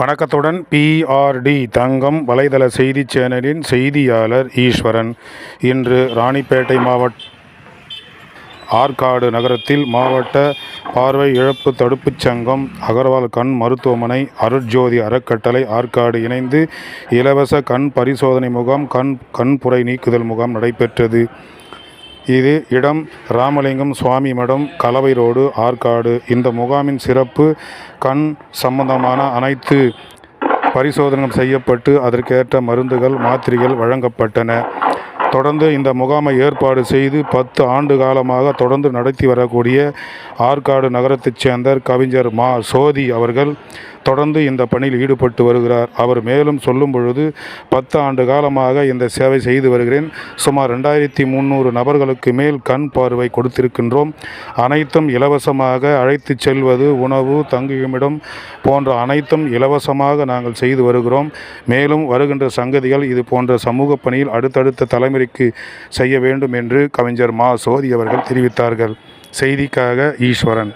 வணக்கத்துடன் பிஆர்டி தங்கம் வலைதள செய்தி சேனலின் செய்தியாளர் ஈஸ்வரன். இன்று ராணிப்பேட்டை மாவட்ட ஆற்காடு நகரத்தில் மாவட்ட பார்வை இழப்பு தடுப்புச் சங்கம் அகர்வால் கண் மருத்துவமனை அருட்ஜோதி அறக்கட்டளை ஆற்காடு இணைந்து இலவச கண் பரிசோதனை முகாம் கண் கண்புரை நீக்குதல் முகாம் நடைபெற்றது. இது இடம் ராமலிங்கம் சுவாமி மடம் கலவை ரோடு ஆற்காடு. இந்த முகாமின் சிறப்பு கண் சம்பந்தமான அனைத்து பரிசோதனைகள் செய்யப்பட்டு அதற்கேற்ற மருந்துகள் மாத்திரைகள் வழங்கப்பட்டன. தொடர்ந்து இந்த முகாமை ஏற்பாடு செய்து பத்து ஆண்டு காலமாக தொடர்ந்து நடத்தி வரக்கூடிய ஆற்காடு நகரத்தைச் சேர்ந்த கவிஞர் மா சோதி அவர்கள் தொடர்ந்து இந்த பணியில் ஈடுபட்டு வருகிறார். அவர் மேலும் சொல்லும் பொழுது பத்து ஆண்டு காலமாக இந்த சேவை செய்து வருகிறேன். சுமார் ரெண்டாயிரத்தி முந்நூறு நபர்களுக்கு மேல் கண் பார்வை கொடுத்திருக்கின்றோம். அனைத்தும் இலவசமாக அழைத்து செல்வது உணவு தங்குமிடம் போன்ற அனைத்தும் இலவசமாக நாங்கள் செய்து வருகிறோம். மேலும் வருகின்ற சங்கதிகள் இது போன்ற சமூக பணியில் அடுத்தடுத்த தலைமுறை தலைமுறைக்கு செய்ய வேண்டும் என்று கவிஞர் மா சோதி அவர்கள் தெரிவித்தார்கள். செய்திக்காக ஈஸ்வரன்.